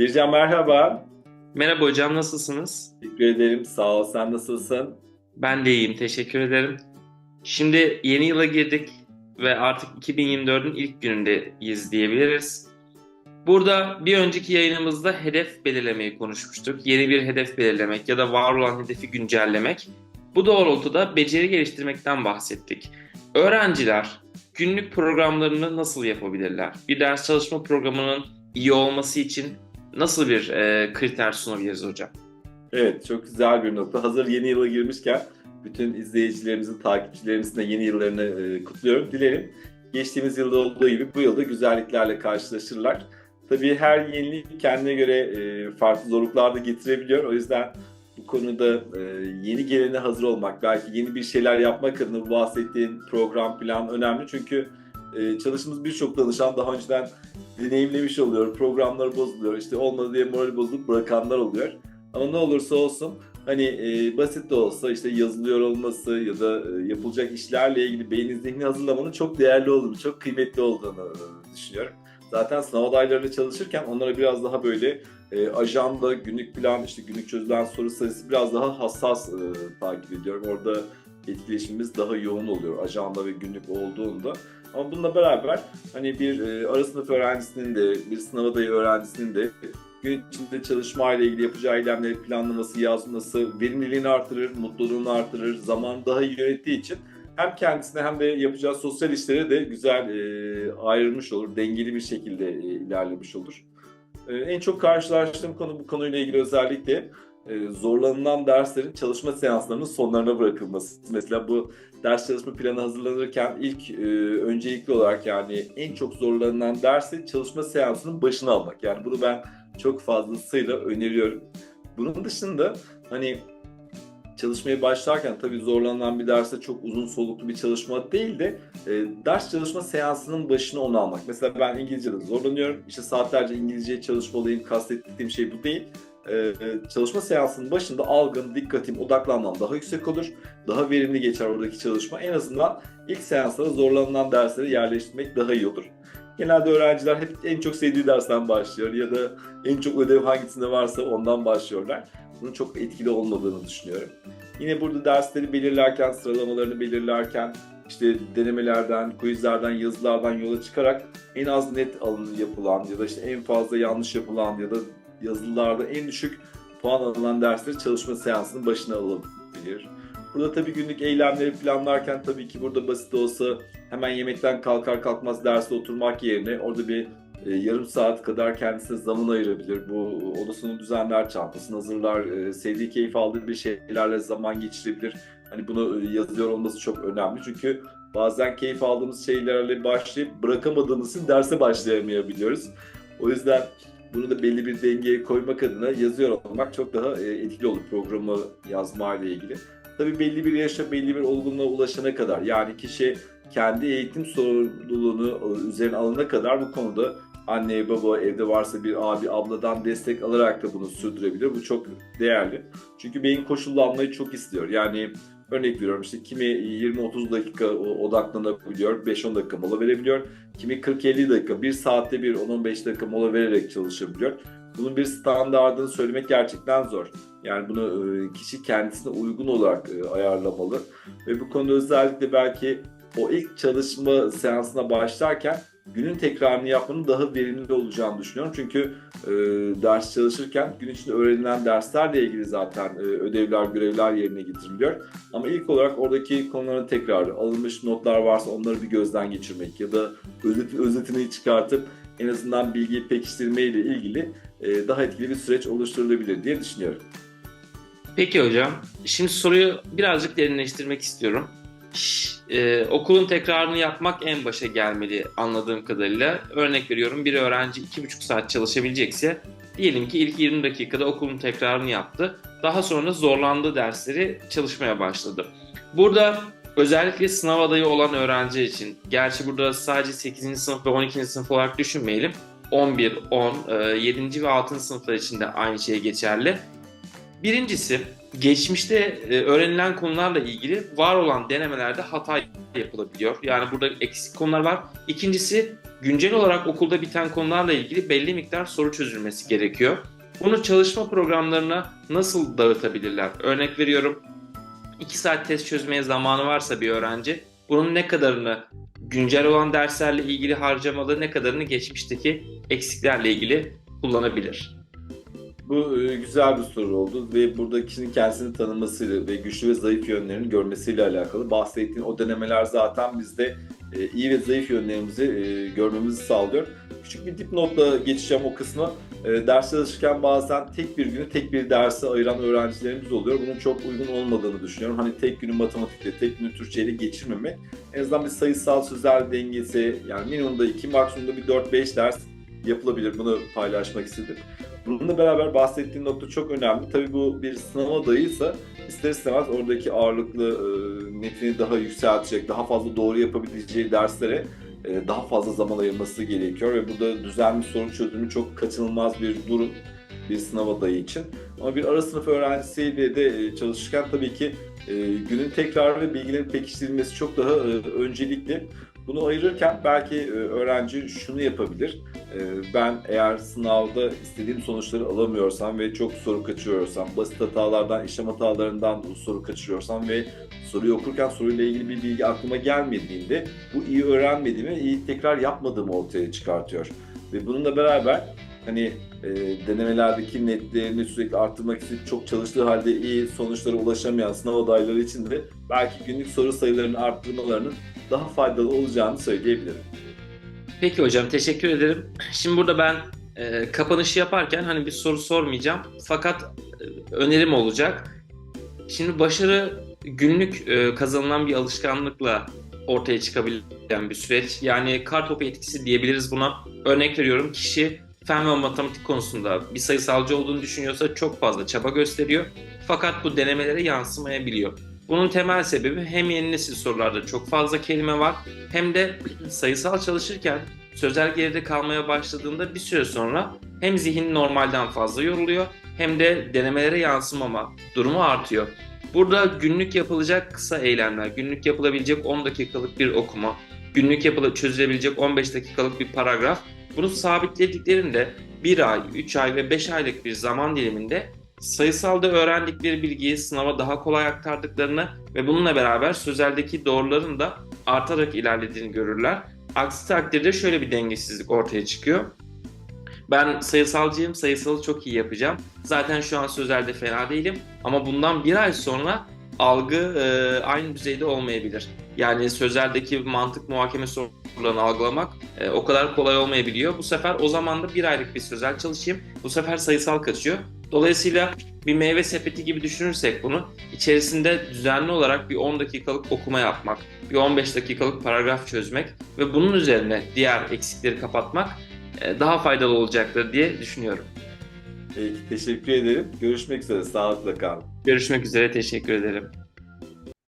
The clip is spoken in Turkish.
Bircan merhaba. Merhaba hocam nasılsınız? Teşekkür ederim. Sağ ol. Sen nasılsın? Ben de iyiyim teşekkür ederim. Şimdi yeni yıla girdik ve artık 2024'ün ilk günündeyiz diyebiliriz. Burada bir önceki yayınımızda hedef belirlemeyi konuşmuştuk. Yeni bir hedef belirlemek ya da var olan hedefi güncellemek. Bu doğrultuda beceri geliştirmekten bahsettik. Öğrenciler günlük programlarını nasıl yapabilirler? Bir ders çalışma programının iyi olması için nasıl bir e, kriter sunabiliriz hocam? Evet, çok güzel bir nokta. Hazır yeni yıla girmişken bütün izleyicilerimizin, takipçilerimizin de yeni yıllarını e, kutluyorum. Dilerim geçtiğimiz yılda olduğu gibi bu yılda güzelliklerle karşılaşırlar. Tabii her yenilik kendine göre e, farklı zorluklar da getirebiliyor. O yüzden bu konuda e, yeni gelene hazır olmak, belki yeni bir şeyler yapmak adına bu bahsettiğin program plan önemli. Çünkü e, çalıştığımız birçok danışan daha önceden deneyimlemiş oluyor. Programları bozuluyor. İşte olmadı diye morali bozulup bırakanlar oluyor. Ama ne olursa olsun hani e, basit de olsa işte yazılıyor olması ya da e, yapılacak işlerle ilgili beynin zihni hazırlamanın çok değerli olduğunu, çok kıymetli olduğunu e, düşünüyorum. Zaten sınav adaylarıyla çalışırken onlara biraz daha böyle e, ajanda, günlük plan, işte günlük çözülen soru sayısı biraz daha hassas e, takip ediyorum. Orada etkileşimimiz daha yoğun oluyor ajanda ve günlük olduğunda. Ama bununla beraber hani bir e, ara sınıf öğrencisinin de bir sınav adayı öğrencisinin de gün içinde çalışma ile ilgili yapacağı eylemleri planlaması, yazması verimliliğini artırır, mutluluğunu artırır, zaman daha iyi yönettiği için hem kendisine hem de yapacağı sosyal işlere de güzel e, ayrılmış olur, dengeli bir şekilde e, ilerlemiş olur. E, en çok karşılaştığım konu bu konuyla ilgili özellikle zorlanılan derslerin çalışma seanslarının sonlarına bırakılması. Mesela bu ders çalışma planı hazırlanırken ilk e, öncelikli olarak yani en çok zorlanılan dersi çalışma seansının başına almak. Yani bunu ben çok fazlasıyla öneriyorum. Bunun dışında hani çalışmaya başlarken tabii zorlanılan bir derste çok uzun soluklu bir çalışma değil de e, ders çalışma seansının başına onu almak. Mesela ben İngilizce'de zorlanıyorum. İşte saatlerce İngilizceye çalışmalıyım. Kastettiğim şey bu değil. Ee, çalışma seansının başında algım, dikkatim, odaklanmam daha yüksek olur. Daha verimli geçer oradaki çalışma. En azından ilk seanslara zorlanılan dersleri yerleştirmek daha iyi olur. Genelde öğrenciler hep en çok sevdiği dersten başlıyor ya da en çok ödev hangisinde varsa ondan başlıyorlar. Bunun çok etkili olmadığını düşünüyorum. Yine burada dersleri belirlerken, sıralamalarını belirlerken işte denemelerden, quizlerden, yazılardan yola çıkarak en az net alın yapılan ya da işte en fazla yanlış yapılan ya da yazılılarda en düşük puan alınan dersleri çalışma seansının başına alabilir. Burada tabii günlük eylemleri planlarken tabii ki burada basit olsa hemen yemekten kalkar kalkmaz derste oturmak yerine orada bir e, yarım saat kadar kendisine zaman ayırabilir. Bu odasını düzenler, çantasını hazırlar, e, sevdiği, keyif aldığı bir şeylerle zaman geçirebilir. Hani bunu e, yazıyor olması çok önemli çünkü bazen keyif aldığımız şeylerle başlayıp bırakamadığımız için derse başlayamayabiliyoruz. O yüzden bunu da belli bir dengeye koymak adına yazıyor olmak çok daha e, etkili olur programı yazma ile ilgili. Tabii belli bir yaşa, belli bir olgunluğa ulaşana kadar yani kişi kendi eğitim sorumluluğunu e, üzerine alana kadar bu konuda anne, baba, evde varsa bir abi, abladan destek alarak da bunu sürdürebilir. Bu çok değerli. Çünkü beyin koşullanmayı çok istiyor. Yani örnek veriyorum işte kimi 20-30 dakika odaklanabiliyor, 5-10 dakika mola verebiliyor. Kimi 40-50 dakika, 1 saatte bir 10-15 dakika mola vererek çalışabiliyor. Bunun bir standartını söylemek gerçekten zor. Yani bunu kişi kendisine uygun olarak ayarlamalı. Ve bu konuda özellikle belki o ilk çalışma seansına başlarken günün tekrarını yapmanın daha verimli olacağını düşünüyorum. Çünkü e, ders çalışırken gün içinde öğrenilen derslerle ilgili zaten e, ödevler, görevler yerine getiriliyor. Ama ilk olarak oradaki konuların tekrarı, alınmış notlar varsa onları bir gözden geçirmek ya da özet, özetini çıkartıp en azından bilgiyi pekiştirme ile ilgili e, daha etkili bir süreç oluşturulabilir diye düşünüyorum. Peki hocam, şimdi soruyu birazcık derinleştirmek istiyorum. Ee, okulun tekrarını yapmak en başa gelmeli anladığım kadarıyla. Örnek veriyorum bir öğrenci 2,5 saat çalışabilecekse diyelim ki ilk 20 dakikada okulun tekrarını yaptı. Daha sonra zorlandığı dersleri çalışmaya başladı. Burada özellikle sınav adayı olan öğrenci için, gerçi burada sadece 8. sınıf ve 12. sınıf olarak düşünmeyelim. 11, 10, 7. ve 6. sınıflar için de aynı şey geçerli. Birincisi geçmişte e, öğrenilen konularla ilgili var olan denemelerde hata yapılabiliyor. Yani burada eksik konular var. İkincisi güncel olarak okulda biten konularla ilgili belli miktar soru çözülmesi gerekiyor. Bunu çalışma programlarına nasıl dağıtabilirler? Örnek veriyorum 2 saat test çözmeye zamanı varsa bir öğrenci bunun ne kadarını güncel olan derslerle ilgili harcamalı ne kadarını geçmişteki eksiklerle ilgili kullanabilir. Bu e, güzel bir soru oldu ve burada kişinin kendisini tanımasıyla ve güçlü ve zayıf yönlerini görmesiyle alakalı. Bahsettiğin o denemeler zaten bizde e, iyi ve zayıf yönlerimizi e, görmemizi sağlıyor. Küçük bir dipnotla geçeceğim o kısma. Ders çalışırken bazen tek bir günü tek bir derse ayıran öğrencilerimiz oluyor. Bunun çok uygun olmadığını düşünüyorum. Hani tek günü matematikle, tek günü Türkçeyle geçirmemek. En azından bir sayısal sözel dengesi, yani minimumda 2, maksimumda bir 4-5 ders yapılabilir. Bunu paylaşmak istedim. Bununla beraber bahsettiğim nokta çok önemli. Tabii bu bir sınav adayıysa ister istemez oradaki ağırlıklı e, netini daha yükseltecek, daha fazla doğru yapabileceği derslere e, daha fazla zaman ayırması gerekiyor ve burada düzenli soru çözümü çok kaçınılmaz bir durum bir sınav adayı için. Ama bir ara sınıf öğrencisiyle de e, çalışırken tabii ki e, günün tekrar ve bilgilerin pekiştirilmesi çok daha e, öncelikli. Bunu ayırırken belki e, öğrenci şunu yapabilir. E, Ben eğer sınavda istediğim sonuçları alamıyorsam ve çok soru kaçırıyorsam, basit hatalardan, işlem hatalarından soru kaçırıyorsam ve soruyu okurken soruyla ilgili bir bilgi aklıma gelmediğinde bu iyi öğrenmediğimi, iyi tekrar yapmadığımı ortaya çıkartıyor. Ve bununla beraber hani e, denemelerdeki netlerini sürekli arttırmak için çok çalıştığı halde iyi sonuçlara ulaşamayan sınav adayları için de belki günlük soru sayılarını arttırmalarının daha faydalı olacağını söyleyebilirim. Peki hocam teşekkür ederim. Şimdi burada ben e, kapanışı yaparken hani bir soru sormayacağım. Fakat e, önerim olacak. Şimdi başarı günlük e, kazanılan bir alışkanlıkla ortaya çıkabilen bir süreç. Yani kar topu etkisi diyebiliriz buna. Örnek veriyorum kişi fen ve matematik konusunda bir sayısalcı olduğunu düşünüyorsa çok fazla çaba gösteriyor. Fakat bu denemelere yansımayabiliyor. Bunun temel sebebi hem yeni nesil sorularda çok fazla kelime var hem de sayısal çalışırken sözel geride kalmaya başladığında bir süre sonra hem zihin normalden fazla yoruluyor hem de denemelere yansımama durumu artıyor. Burada günlük yapılacak kısa eylemler, günlük yapılabilecek 10 dakikalık bir okuma, günlük yapıla çözülebilecek 15 dakikalık bir paragraf bunu sabitlediklerinde 1 ay, 3 ay ve 5 aylık bir zaman diliminde sayısalda öğrendikleri bilgiyi sınava daha kolay aktardıklarını ve bununla beraber sözeldeki doğruların da artarak ilerlediğini görürler. Aksi takdirde şöyle bir dengesizlik ortaya çıkıyor. Ben sayısalcıyım, sayısalı çok iyi yapacağım. Zaten şu an sözelde fena değilim ama bundan bir ay sonra algı e, aynı düzeyde olmayabilir. Yani sözeldeki mantık muhakeme sorularını algılamak e, o kadar kolay olmayabiliyor. Bu sefer o zaman da bir aylık bir sözel çalışayım. Bu sefer sayısal kaçıyor. Dolayısıyla bir meyve sepeti gibi düşünürsek bunu içerisinde düzenli olarak bir 10 dakikalık okuma yapmak, bir 15 dakikalık paragraf çözmek ve bunun üzerine diğer eksikleri kapatmak e, daha faydalı olacaktır diye düşünüyorum. Peki, teşekkür ederim. Görüşmek üzere. Sağlıkla kalın. Görüşmek üzere, teşekkür ederim.